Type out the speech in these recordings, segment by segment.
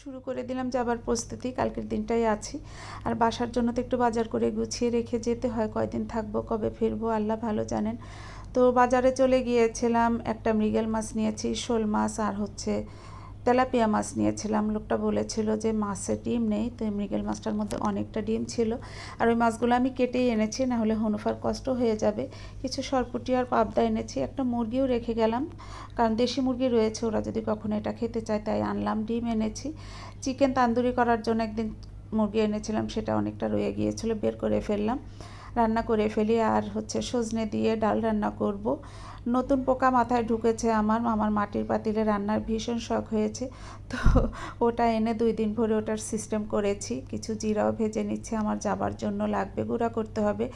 শুরু করে দিলাম যাবার প্রস্তুতি, কালকের দিনটাই আছি। আর বাসার জন্য তো একটু বাজার করে গুছিয়ে রেখে যেতে হয়, কয়দিন থাকব, কবে ফিরবো, আল্লাহ ভালো জানেন। তো বাজারে চলে গিয়েছিলাম, একটা মৃগেল মাছ নিয়েছি, শোল মাছ, আর হচ্ছে তেলাপিয়া মাছ নিয়েছিলাম। লোকটা বলেছিল যে মাছের ডিম নেই, তো মৃগেল মাছটার মধ্যে অনেকটা ডিম ছিল। আর ওই মাছগুলো আমি কেটেই এনেছি না হলে হনুফার কষ্ট হয়ে যাবে। কিছু সরপুটি আর পাবদা এনেছি, একটা মুরগিও রেখে গেলাম। কারণ দেশি মুরগি রয়েছে, ওরা যদি কখনো এটা খেতে চায়, তাই আনলাম ডিম এনেছি। চিকেন তান্দুরি করার জন্য একদিন মুরগি এনেছিলাম, সেটা অনেকটা রয়ে গিয়েছিল, বের করে ফেললাম। রান্না করে ফেলি, আর হচ্ছে সজনে দিয়ে ডাল রান্না করব। নতুন পোকা মাথায় ঢুকেছে আমার। আমার মাটির পাতিলে রান্নার ভীষণ শখ হয়েছে। তো ওটা এনে দুই দিন ভরে ওটার সিস্টেম করেছি। কিছু জিরাও ভেজে নিচ্ছে, আমার যাবার জন্য লাগবে, গুঁড়া করতে হবে।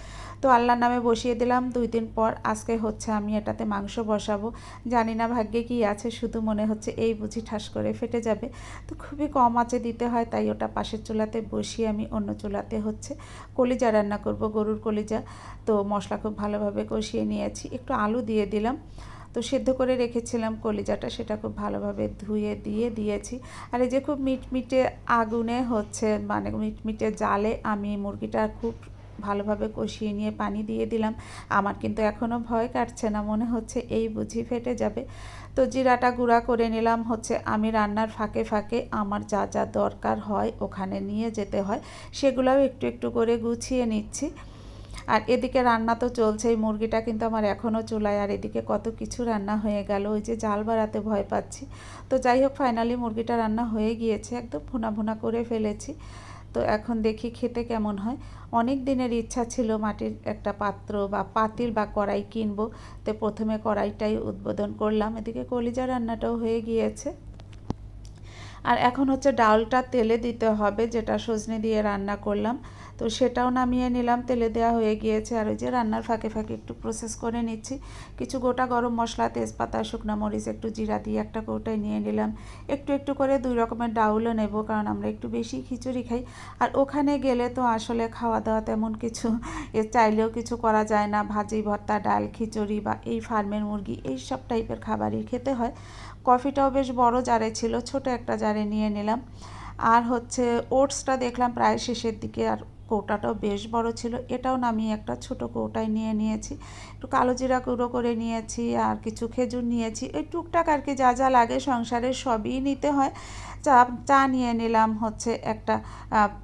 তো আল্লাহর নামে বসিয়ে দিলাম। দুই দিন পর আজকে হচ্ছে আমি এটাতে মাংস বসাবো। জানি না ভাগ্যে কি আছে, শুধু মনে হচ্ছে এই বুঝি ঠাস করে ফেটে যাবে। তো খুবই কম আঁচে দিতে হয়, তাই ওটা পাশের চুলাতে বসিয়ে আমি অন্য চুলাতে হচ্ছে কলিজা রান্না করব, গরুর কলিজা। তো মশলা খুব ভালোভাবে কষিয়ে নিয়েছি। একটু আলু দিয়ে দিলাম। তো সেদ্ধ করে রেখেছিলাম কলিজাটা, সেটা খুব ভালোভাবে ধুয়ে দিয়ে দিয়েছি। আর এই যে খুব মিটমিটে আগুনে হচ্ছে মানে মিটমিটে জালে আমি মুরগিটা খুব ভালোভাবে কষিয়ে নিয়ে পানি দিয়ে দিলাম। আমার কিন্তু এখনও ভয় কাটছে না, মনে হচ্ছে এই বুঝি ফেটে যাবে। তো জিরাটা গুঁড়া করে নিলাম, হচ্ছে আমি রান্নার ফাঁকে ফাঁকে আমার যা যা দরকার হয় ওখানে নিয়ে যেতে হয়। সেগুলোও একটু একটু করে গুছিয়ে নিচ্ছি। আর এদিকে রান্না তো চলছেই, মুরগিটা কিন্তু আমার এখনও চুলায়। আর এদিকে কত কিছু রান্না হয়ে গেল, ওই যে জাল বাড়াতে ভয় পাচ্ছি। তো যাই হোক ফাইনালি মুরগিটা রান্না হয়ে গিয়েছে, একদম ভুনা ভুনা করে ফেলেছি। তো এখন দেখি খেতে কেমন হয়। অনেক দিনের ইচ্ছা ছিল মাটির একটা পাত্র বা পাতিল বা কড়াই কিনবো। তো প্রথমে কড়াইটাই উদ্বোধন করলাম, এদিকে কলিজা রান্নাটাও হয়ে গিয়েছে। আর এখন হচ্ছে ডালটা তেলে দিতে হবে, যেটা সজনে দিয়ে রান্না করলাম। তো সেটাও নামিয়ে নিলাম, তেলে দেওয়া হয়ে গিয়েছে। আর ওই যে রান্নার ফাঁকে ফাঁকে একটু প্রসেস করে নিচ্ছি। কিছু গোটা গরম মশলা, তেজপাতা, শুকনো মরিচ, একটু জিরা দিয়ে একটা কৌটায় নিয়ে নিলাম। একটু একটু করে দুই রকমের ডাউলও নেব, কারণ আমরা একটু বেশি খিচুড়ি খাই। আর ওখানে গেলে তো আসলে খাওয়া দাওয়া তেমন কিছু, এ চাইলেও কিছু করা যায় না। ভাজি, ভর্তা, ডাল, খিচুড়ি বা এই ফার্মের মুরগি এই সব টাইপের খাবারই খেতে হয়। কফিটাও বেশ বড় জারে ছিল, ছোট একটা জারে নিয়ে নিলাম। আর হচ্ছে ওটসটা দেখলাম প্রায় শেষের দিকে আর কৌটাটাও বেশ বড় ছিল। এটাও নামিয়ে একটা ছোট কৌটায় নিয়ে নিয়েছি। একটু কালো জিরা গুঁড়ো করে নিয়েছি আর কিছু খেজুর নিয়েছি। এই টুকটাক আর কি যা যা লাগে সংসারে সবই নিতে হয়। চা চা নিয়ে নিলাম হচ্ছে একটা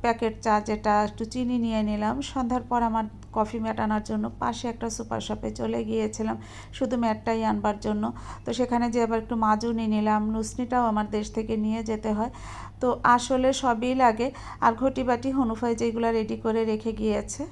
প্যাকেট চা যেটা একটু চিনি নিয়ে নিলাম। সন্ধ্যার পর আমার কফি ম্যাট আনার জন্য পাশে একটা সুপার শপে চলে গিয়েছিলাম, শুধু ম্যাটটাই আনবার জন্য। তো সেখানে যে আবার একটু মাজু নিয়ে নিলাম, নুসনিটাও আমার দেশ থেকে নিয়ে যেতে হয়। তো আসলে সবই লাগে। আর ঘটি বাটি হনুফাই যেগুলো রেডি করে রেখে গিয়েছে।